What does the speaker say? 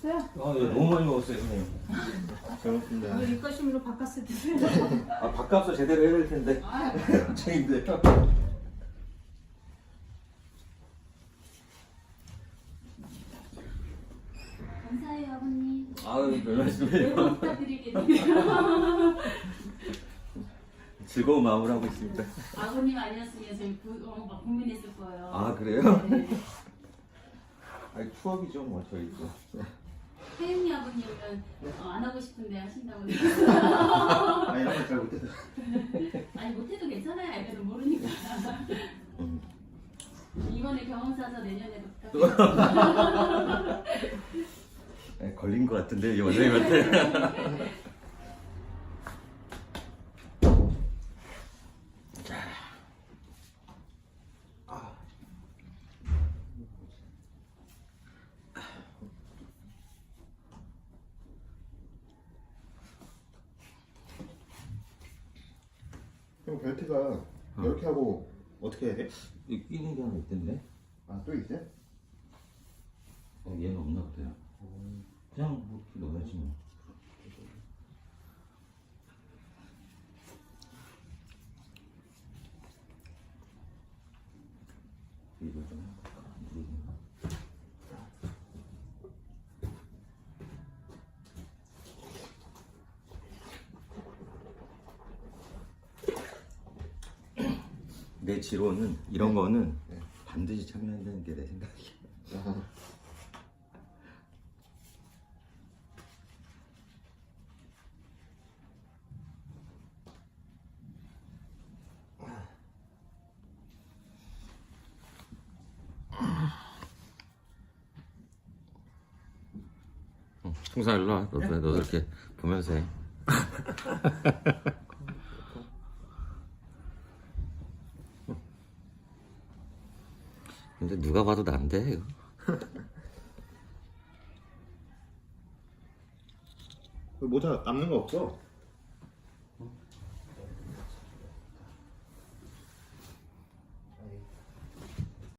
드셨어요? 아, 네, 너무 많이 먹었어요, 형님. 잘 먹습니다. 왜 입가심으로 바꿨을 드세요? 아, 밥값을 제대로 해야 될 텐데. 아, 걱정인데요. 감사해요 아버님. 아유, 별 네, 말씀이에요. 부탁드리겠습니다. 즐거운 마음으로 하고 있습니다. 아버님 아니었으면 저희 부, 어, 막 고민했을 거예요. 아, 그래요? 네. 아니, 추억이죠, 뭐, 저희도. 혜윤이 아버님은 어, 안 하고 싶은데 하신다고 아 이런 걸잘 못해서. 아니 못해도 괜찮아요 애들은 모르니까 음. 이번에 경험 사서 내년에도 부탁드립니다 네, 걸린 것 같은데, 이 원장님한테. 벨트가 이렇게 하고 어떻게 해야 돼? 이 끼는 게 하나 있던데? 아 또 있어요? 어, 얘는 없나 보다요. 그냥 뭐 이렇게 넣어야지 뭐. 이거 좀해볼까? 모르겠네. 내 지로는 이런 거는 네. 반드시 참여한다는 게 내 생각이야. 아, 풍선 일로 와. 너도, 너도 이렇게 보면서 해. 근데 누가 봐도 난데 이거. 그 모자 남는 거 없어?